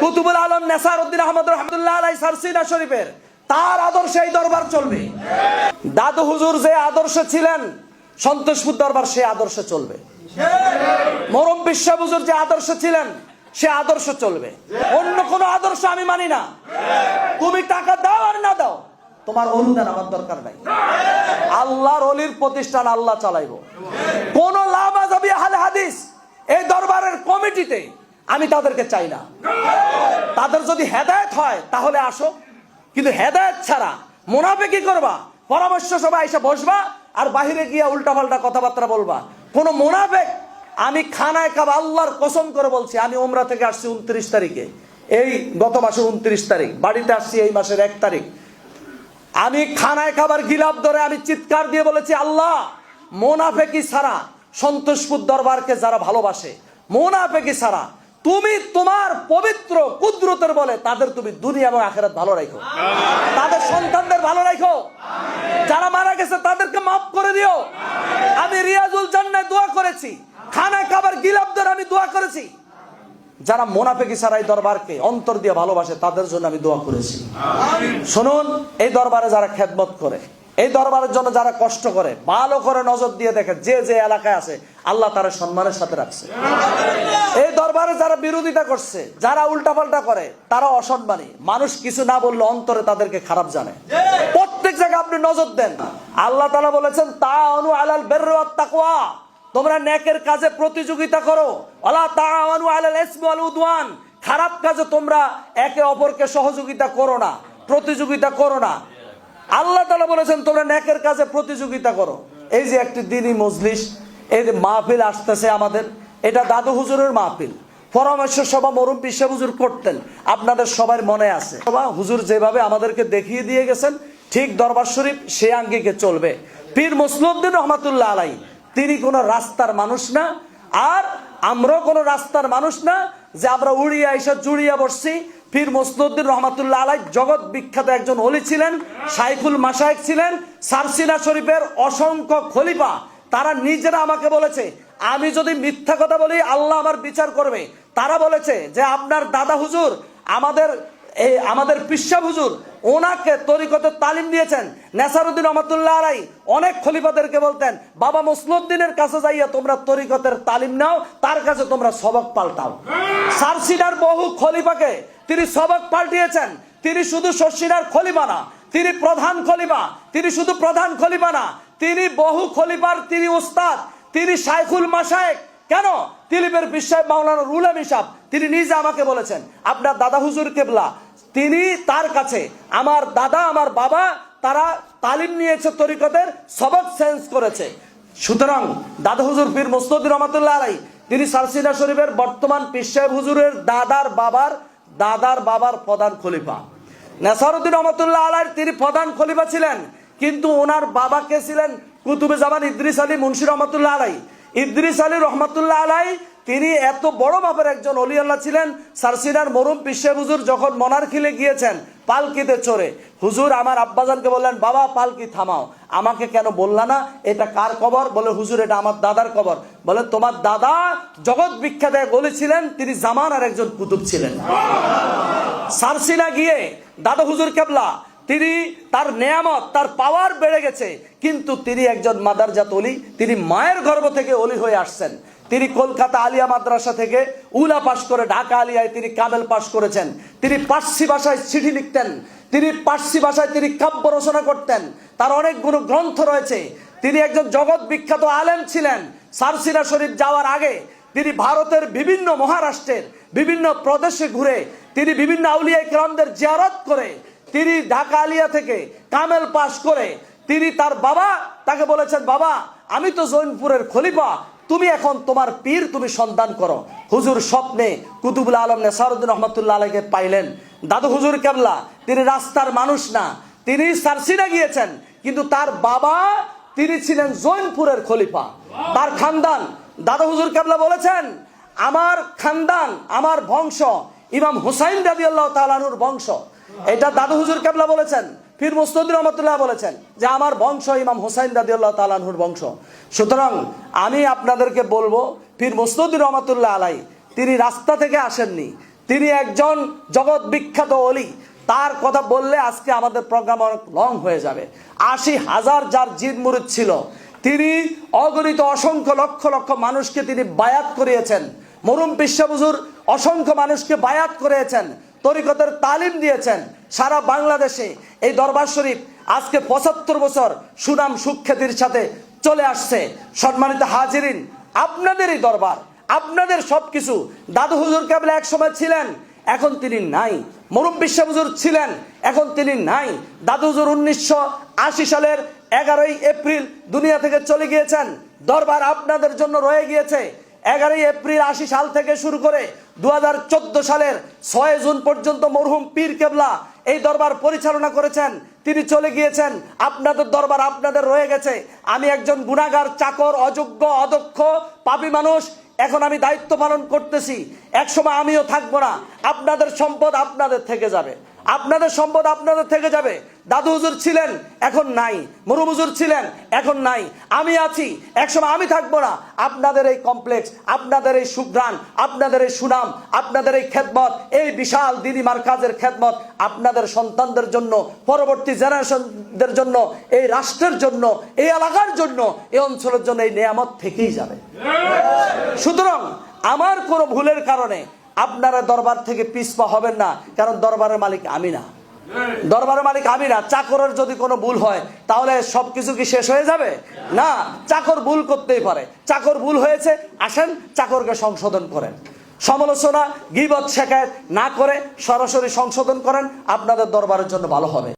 কুতুবুল আলম নেসার উদ্দিন আহমদ রহমতুল্লাহ আলাই সারসিনা শরীফের, তার আদর্শে এই দরবার চলবে। দাদু হুজুর যে আদর্শ ছিলেন সন্তোষপুর দরবার সে আদর্শে চলবে। মরম বিশ্ব হুজুর যে আদর্শ ছিলেন, সে আদর্শ চলবে। অন্য কোনো আদর্শ আমি মানি না। তুমি টাকা দাও আর না দাও, তোমার অনুদান আমার দরকার নাই। আল্লাহর অলির প্রতিষ্ঠান আল্লাহ চালাইব। কোন লাভ আজাবি হাদিস এই দরবারের কমিটিতে আমি তাদেরকে চাই না। তাদের যদি হেদায়েত হয়, তাহলে আসো। কিন্তু হেদায়েত ছাড়া মুনাফে কি করবা? পরামর্শ সবাই এসে বসবা আর বাহিরে গিয়া উল্টাপাল্টা কথাবার্তা বলবা। কোন মুনাফেক আমি খানায় কাব আল্লাহর কসম করে বলছি, আমি ওমরা থেকে আসছি উনত্রিশ তারিখে। এই গত মাসের উনত্রিশ তারিখ, বাড়িতে আসছি এই মাসের এক তারিখ। আমি খানায় খাবার গিলাপ ধরে আমি চিৎকার দিয়ে বলেছি, আল্লাহ মোনাফেকি ছাড়া সন্তোষপুর দরবারকে যারা ভালোবাসে মোনাফেকি ছাড়া তুমি তোমার পবিত্র কুদরতের বলে তাদের তুমি দুনিয়া এবং আখেরাত ভালো রাখো। তাদের সন্তানদের ভালো রাখো। যারা মারা গেছে তাদেরকে মাফ করে দিও। আমি রিয়াজুল জান্নায় দোয়া করেছি। খানা খাবার গিলাপ ধরে আমি দোয়া করেছি। যারা মোনাফেকি এই দরবারকে অন্তর দিয়ে ভালোবাসে তাদের জন্য আমি দোয়া করেছি। শুনুন এই দরবারে যারা খেদমত করে এই দরবারের জন্য যারা কষ্ট করে, ভালো করে নজর দিয়ে দেখে, যে যে এলাকায় আছে, আল্লাহ তারা সম্মানের সাথে রাখছে। এই দরবারে যারা বিরোধিতা করছে, যারা উল্টাপাল্টা করে, তারা অসম্মানী। মানুষ কিছু না বললে অন্তরে তাদেরকে খারাপ জানে। প্রত্যেক জায়গায় আপনি নজর দেন। আল্লাহ তালা বলেছেন তা অনু আলাল বের তাকুয়া তোমরা নেকের কাজে প্রতিযোগিতা করো। আল্লাহ তাআওয়ানু আলাল ইসমি ওয়াল উদওয়ান। খারাপ কাজে তোমরা একে অপরকে সহযোগিতা করো না, প্রতিযোগিতা করো না। আল্লাহ তাআলা বলেছেন, তোমরা নেকের কাজে প্রতিযোগিতা করো। এই যে একটি দিনই মজলিস এই যে মাহফিল আসতেছে আমাদের। এটা দাদু হুজুরের মাহফিল। পরামর্শ সভা মরুম পিসা হুজুর করতেন। আপনাদের সবার মনে আছে। সভা হুজুর যেভাবে আমাদেরকে দেখিয়ে দিয়ে গেছেন, ঠিক দরবার শরীফ সে আঙ্গিকে চলবে। পীর মুসলুদ্দিন রহমাতুল্লাহ আলাই তিনি কোনো রাস্তার মানুষ না, আর আমরাও কোনো রাস্তার মানুষ না যে আমরা উড়িয়া এসে জুড়িয়া বসছি, পীর মসনুদ্দিন রহমাতুল্লাহ আলাই জগৎ বিখ্যাত একজন হলি ছিলেন, সাইফুল মাসায়েক ছিলেন, সারসিনা শরীফের অসংখ্য খলিফা। তারা নিজেরা আমাকে বলেছে, আমি যদি মিথ্যা কথা বলি, আল্লাহ আমার বিচার করবে। তারা বলেছে যে, আপনার দাদা হুজুর, আমাদের এই আমাদের পিসা হুজুর, ওনাকে তরিকতের তালিম দিয়েছেন। নেসারুদ্দিন রহমতুল্লাহ আলাই অনেক খলিফাদেরকে বলতেন, বাবা মুসলুদ্দিনের কাছে যাইয়া তোমরা তরিকতের তালিম নাও, তার কাছে তোমরা সবক পাল্টাও। সারসিনার বহু খলিফাকে তিনি সবক পাল্টিয়েছেন। তিনি শুধু শশিনার খলিফা না, তিনি প্রধান খলিফা, তিনি শুধু প্রধান খলিফা না, তিনি বহু খলিফার তিনি উস্তাদ তিনি সাইফুল মাসায়েক কেন? তিলিপের বিশ্বাস মাওলানা রুলাম হিসাব, তিনি নিজে আমাকে বলেছেন, আপনার দাদা হুজুর কেবলা তিনি তার কাছে, আমার দাদা, আমার বাবা, তারা তালিম নিয়েছে তরিকতের, সবক চেঞ্জ করেছে। সুতরাং দাদা হুজুর পীর মুস্তদির রহমতুল্লাহ আলাই তিনি সারসিনা শরীফের বর্তমান পীর সাহেব হুজুরের দাদার বাবার দাদার বাবার প্রধান খলিফা। নেসারুদ্দিন রহমতুল্লাহ আলাইর তিনি প্রধান খলিফা ছিলেন, কিন্তু ওনার বাবাকে ছিলেন কুতুবে জামান ইদ্রিস আলী মুন্সি রহমতুল্লাহ আলাই ইদ্রিস আলী রহমতুল্লাহ আলাই তিনি এত বড় মাপের একজন অলি আল্লাহ ছিলেন সারসিনার মরুম পিসে হুজুর যখন মনারখিলে গিয়েছেন, পালকিতে চড়ে। হুজুর আমার আব্বাজানকে বললেন, বাবা, পালকি থামাও। আমাকে কেন বললা না? এটা কার কবর? বলে, হুজুর, এটা আমার দাদার কবর। বলে, তোমার দাদা জগৎ বিখ্যাত এক অলি ছিলেন, তিনি জামানার একজন কুতুব ছিলেন। সারসিনা গিয়ে, দাদা হুজুর কেবলা, তিনি তার নেয়ামত, তার পাওয়ার বেড়ে গেছে, কিন্তু তিনি একজন মাদার মাদারজাত অলি, তিনি মায়ের গর্ভ থেকে অলি হয়ে আসছেন। তিনি কলকাতা আলিয়া মাদ্রাসা থেকে উলা পাশ করে ঢাকা আলিয়ায় তিনি কামেল পাশ করেছেন। তিনি পার্সি ভাষায় চিঠি লিখতেন। তিনি পার্সি ভাষায় তিনি কাব্য রচনা করতেন। তার অনেকগুলো গ্রন্থ রয়েছে। তিনি একজন জগৎ বিখ্যাত আলেম ছিলেন সারসিনা শরীফ যাওয়ার আগে। তিনি ভারতের বিভিন্ন মহারাষ্ট্রের বিভিন্ন প্রদেশে ঘুরে, তিনি বিভিন্ন আউলিয়া ইকরামদের জিয়ারত করে, তিনি ঢাকা আলিয়া থেকে কামেল পাশ করে, তিনি তার বাবা তাকে বলেছেন, বাবা, আমি তো জৈনপুরের খলিফা তুমি এখন তোমার পীর তুমি সন্ধান করো। হুজুর স্বপ্নে কুতুবুল আলম নেসারুদ্দিন রহমতুল্লাহ আলাইকে পাইলেন। দাদু হুজুর কেবলা, তিনি রাস্তার মানুষ না, তিনি সারসিনা গিয়েছেন, কিন্তু তার বাবা তিনি ছিলেন জৈনপুরের খলিফা। তার খানদান, দাদা হুজুর কেবলা বলেছেন, আমার খানদান, আমার বংশ, ইমাম হুসাইন রাজি আল্লাহ তালানুর বংশ। এটা দাদু হুজুর কেবলা বলেছেন। ফির মুস্তদির রহমতুল্লাহ বলেছেন যে আমার বংশ ইমাম হুসাইন রাজি আল্লাহ তালানহুর বংশ। সুতরাং আমি আপনাদেরকে বলব ফির মুস্তদির রহমতুল্লাহ আলাই, তিনি রাস্তা থেকে আসেননি। তিনি একজন জগৎ বিখ্যাত অলি তার কথা বললে আজকে আমাদের প্রোগ্রাম অনেক লং হয়ে যাবে। আশি হাজার যার জিদ মুরুদ ছিল, তিনি অগণিত অসংখ্য লক্ষ লক্ষ মানুষকে তিনি বায়াত করিয়েছেন। মরুম বিশ্বাবুজুর অসংখ্য মানুষকে বায়াত করিয়েছেন। তরিকতের তালিম দিয়েছেন সারা বাংলাদেশে। এই দরবার শরীফ আজকে পঁচাত্তর বছর সুনাম সুখ্যাতির সাথে চলে আসছে। সম্মানিত হাজিরিন আপনাদেরই দরবার, আপনাদের সবকিছু। দাদু হুজুর কেবল এক সময় ছিলেন, এখন তিনি নাই। মরুম বিশ্বাবুজুর ছিলেন, এখন তিনি নাই। দাদু হুজুর উনিশশো আশি সালের এগারোই এপ্রিল দুনিয়া থেকে চলে গিয়েছেন। দরবার আপনাদের জন্য রয়ে গিয়েছে। এগারোই এপ্রিল আশি সাল থেকে শুরু করে দু হাজার চোদ্দ সালের ছয় জুন পর্যন্ত মরহুম পীর কেবলা এই দরবার পরিচালনা করেছেন। তিনি চলে গিয়েছেন। আপনাদের দরবার আপনাদের রয়ে গেছে। আমি একজন গুণাগার, চাকর, অযোগ্য, অদক্ষ, পাপী মানুষ। এখন আমি দায়িত্ব পালন করতেছি। এক সময় আমিও থাকব না। আপনাদের সম্পদ আপনাদের থেকে যাবে। আপনাদের সম্পদ আপনাদের থেকে যাবে। দাদু হুজুর ছিলেন, এখন নাই। মরুম হুজুর ছিলেন, এখন নাই। আমি আছি, একসময় আমি থাকব না। আপনাদের এই কমপ্লেক্স আপনাদের এই সুগ্রাণ আপনাদের এই সুনাম, আপনাদের এই খেদমত, এই বিশাল দিদিমার কাজের খেদমত আপনাদের সন্তানদের জন্য, পরবর্তী জেনারেশনদের জন্য, এই রাষ্ট্রের জন্য, এই এলাকার জন্য, এই অঞ্চলের জন্য এই নিয়ামত থেকেই যাবে। সুতরাং আমার কোনো ভুলের কারণে আপনারা দরবার থেকে পিসপা হবেন না, কারণ দরবারের মালিক আমি না। দরবারের মালিক আমি না, চাকরের যদি কোনো ভুল হয়, তাহলে সবকিছু কি শেষ হয়ে যাবে? না, চাকর ভুল করতেই পারে। চাকর ভুল হয়েছে, আসেন, চাকরকে সংশোধন করেন। সমালোচনা, গিবত শেখায় না করে সরাসরি সংশোধন করেন, আপনাদের দরবারের জন্য ভালো হবে।